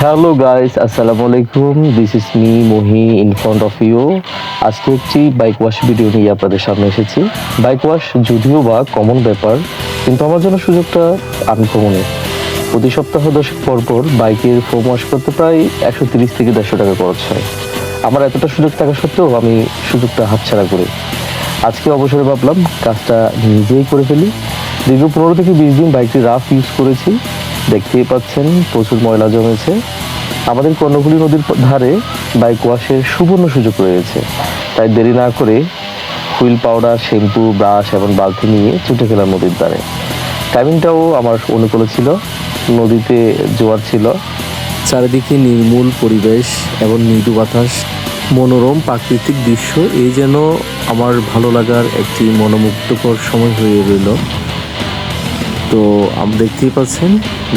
Hello guys আসসালামু আলাইকুম this is me Mohi in front of you আজকে একটি বাইক ওয়াশ ভিডিও নিয়ে আপনাদের সামনে এসেছি। বাইক ওয়াশ যদিও বা কমন ব্যাপার, কিন্তু আমার জন্য সুযোগটা আনকমনে প্রতি সপ্তাহ দশক পর পর বাইকের ফোম ওয়াশ করতে প্রায় একশো তিরিশ থেকে দেড়শো টাকা খরচ হয়। আমার এতটা সুযোগ থাকা সত্ত্বেও আমি সুযোগটা হাতছাড়া করি। আজকে অবসরে ভাবলাম, কাজটা নিজেই করে ফেলি। দীর্ঘ পনেরো থেকে বিশ দিন বাইকটি রাফ ইউজ করেছি। দেখতেই পাচ্ছেন, প্রচুর ময়লা জমেছে। আমাদের কর্ণফুলী নদীর ধারে বাইক ওয়াশের সুবর্ণ সুযোগ রয়েছে। তাই দেরি না করে হুইল পাউডার, শ্যাম্পু, ব্রাশ এবং বালতি নিয়ে ছুটে গেলাম নদীর ধারে। টাইমিংটাও আমার অনুকূলে ছিল, নদীতে জোয়ার ছিল। চারিদিকে নির্মূল পরিবেশ এবং মৃদু বাতাস, মনোরম প্রাকৃতিক দৃশ্য, এই যেন আমার ভালো লাগার একটি মনোমুগ্ধকর সময় হয়ে রইল। তো আপনি দেখতেই পাচ্ছেন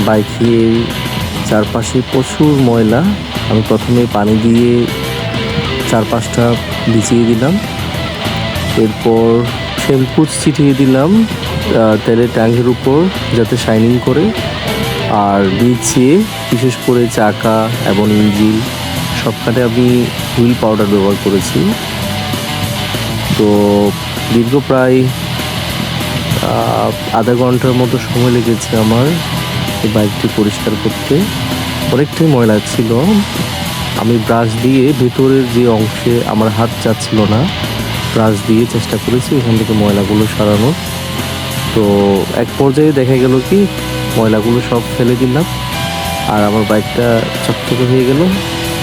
বাইকের চারপাশে প্রচুর ময়লা। আমি প্রথমে পানি দিয়ে চারপাশটা ভিজিয়ে দিলাম। এরপর শ্যাম্পু ছিটিয়ে দিলাম তেলের ট্যাঙ্কের উপর যাতে শাইনিং করে। আর নিচে বিশেষ করে চাকা এবং ইঞ্জিন, সবখানে আমি হুইল পাউডার ব্যবহার করেছি। তো দীর্ঘ প্রায় আধা ঘণ্টার মতো সময় লেগেছে আমার। বাইকটি পরিষ্কার করতে অনেকটাই ময়লা ছিল। আমি ব্রাশ দিয়ে ভেতরের যে অংশে আমার হাত যাচ্ছিল না ব্রাশ দিয়ে চেষ্টা করেছি এখান থেকে ময়লাগুলো সরানোর। তো এক পর্যায়ে দেখা গেল কি, ময়লাগুলো সব ফেলে দিলাম আর আমার বাইকটা চকচকে হয়ে গেল,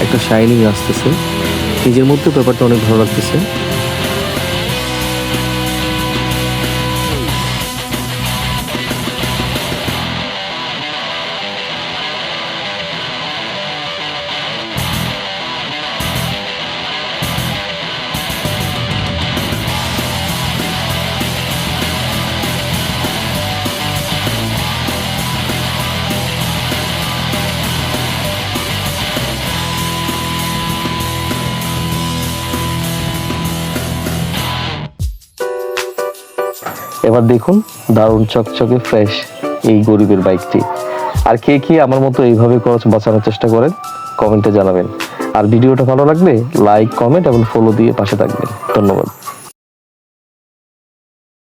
একটা শাইনিং আসতেছে। নিজের মধ্যে ব্যাপারটা অনেক ভালো লাগতেছে। এবার দেখুন, দারুণ চকচকে ফ্রেশ এই গরিবের বাইকটি আর কে কে আমার মতো এইভাবে খরচ বাঁচানোর চেষ্টা করেন কমেন্টে জানাবেন। আর ভিডিওটা ভালো লাগলে লাইক কমেন্ট এবং ফলো দিয়ে পাশে থাকবেন। ধন্যবাদ।